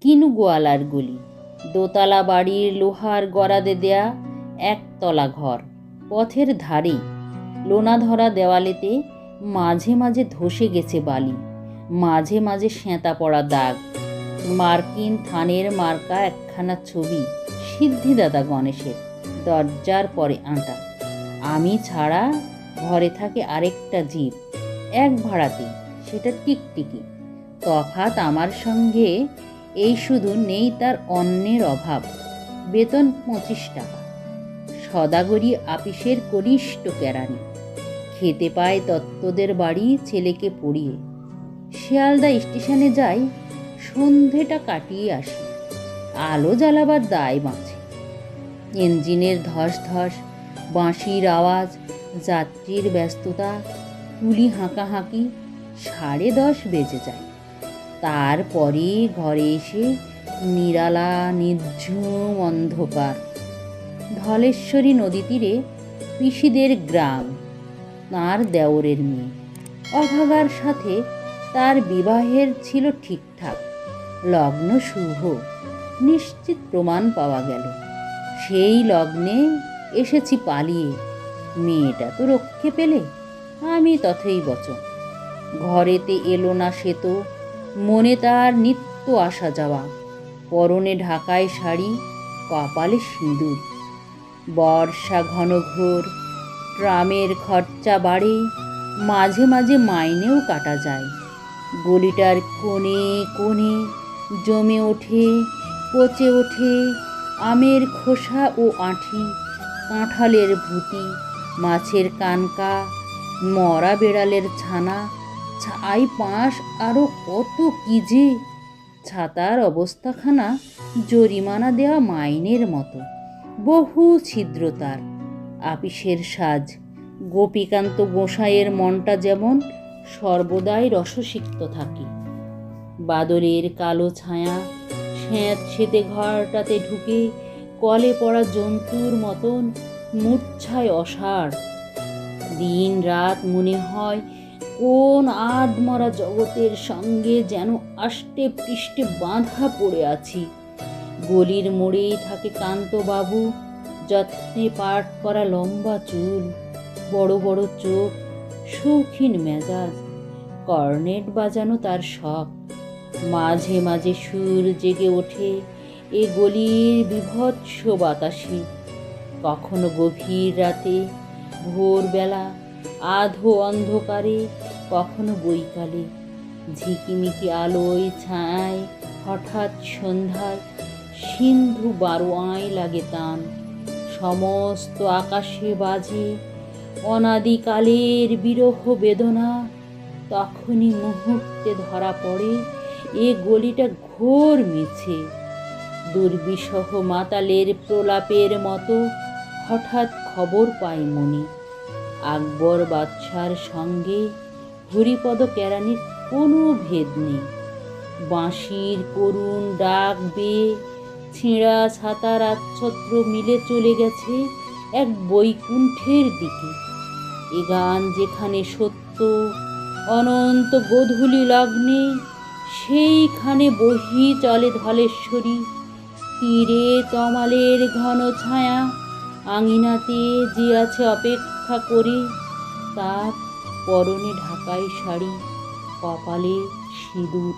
কিনু গোয়ালার গলি। দোতলা বাড়ির লোহার গড়াদে দেয়া একতলা ঘর। পথের ধারে লোনা ধরা দেওয়ালেতে মাঝে মাঝে ধসে গেছে বালি। মাঝে মাঝে সেঁতা পড়া দাগ। মার্কিন থানের মার্কা একখানা ছবি সিদ্ধিদাদা গণেশের দরজার পরে আঁটা। আমি ছাড়া ঘরে থাকে আরেকটা জীব। এক ভাড়াতে, সেটা টিকটিকি। তফাৎ আমার সঙ্গে এই শুধু নেই তার অন্যের অভাব। বেতন পঁচিশ টাকা। সদাগরি আপিসের কনিষ্ঠ কেরানি। খেতে পায় তত্ত্বদের বাড়ি ছেলেকে পড়িয়ে। শিয়ালদা স্টেশনে যাই, সন্ধেটা কাটিয়ে আসি। আলো জ্বালাবার দায় বাঁচে ইঞ্জিনের ধস ধস বাঁশির আওয়াজ, যাত্রীর ব্যস্ততা কুলি হাঁকাহাঁকি, সাড়ে দশ বেজে যায়। তারপরে ঘরে এসে নিরালা নির্ঝুম অন্ধকার ধলেশ্বরী নদী তীরে পিসিদের গ্রাম, তাঁর দেওরের মেয়ে। অভাগার সাথে তার বিবাহের ছিল ঠিকঠাক, লগ্ন শুভ, নিশ্চিত প্রমাণ পাওয়া গেল। সেই লগ্নে এসেছি পালিয়ে, মেয়েটা তো রক্ষে পেলে, আমি তথেই বচন ঘরেতে এলো না সে তো মনে তার নিত্য আসা যাওয়া। পরনে ঢাকায় শাড়ি, কপালে সিঁদুর। বর্ষা ঘন ঘোর, ট্রামের খরচা বাড়ে, মাঝে মাঝে মাইনেও কাটা যায়। গলিটার কোণে কোণে জমে ওঠে, পচে ওঠে আমের খোসা ও আঁঠি, কাঁঠালের ভুতি, মাছের কানকা, মরা বেড়ালের ছানা ছাই পাঁশ আরও কত কি যে। ছাতার অবস্থাখানা জরিমানা দেওয়া মাইনের মতো, বহু ছিদ্র তার। আপিসের সাজ, গোপীকান্ত গোসাইয়ের মনটা যেমন সর্বদাই রসসিক্ত থাকে। বাদরের কালো ছায়া, স্যাঁত সেতে ঘরটাতে ঢুকে কলে পড়া জন্তুর মতন মূর্ছায় অসাড়। দিন রাত মনে হয় কোন আধমরা জগতের সঙ্গে যেন আষ্টে পৃষ্ঠে বাঁধা পড়ে আছি। গলির মোড়েই থাকে কান্তবাবু যত্নে পাট করা লম্বা চুল, বড় বড় চোখ, শৌখিন মেজাজ কর্নেট বাজানো তার শখ। মাঝে মাঝে সুর জেগে ওঠে এ গলির বিভৎস বাতাসে। কখনো গভীর রাতে, ভোরবেলা, আধো অন্ধকারে কখনো বৈকালে। ঝিকিমিকি আলোয় ছায় হঠাৎ সন্ধ্যায় সিন্ধু বারোয়ায় লাগে তান। সমস্ত আকাশে বাজে অনাদিকালের বিরহ বেদনা। তখনই মুহূর্তে ধরা পড়ে এ গলিটা ঘোর মিছে। দুর্বিষহ মাতালের প্রলাপের মতো হঠাৎ খবর পায় মনে। আকবর বাদশার সঙ্গে হরিপদ কেরানির কোনো ভেদ নেই। বাঁশির করুণ ডাক বেয়ে ছেঁড়া ছাতার আচ্ছত্র মিলে চলে গেছে এক বৈকুণ্ঠের দিকে। এ গান যেখানে সত্য, অনন্ত গোধূলি লগ্নে, সেইখানে বহি চলে ধলেশ্বরী। তীরে তমালের ঘন ছায়া, আঙিনাতে যে আছে অপেক্ষা করে, তার পরনে ঢাকাই শাড়ি কপালে সিঁদুর।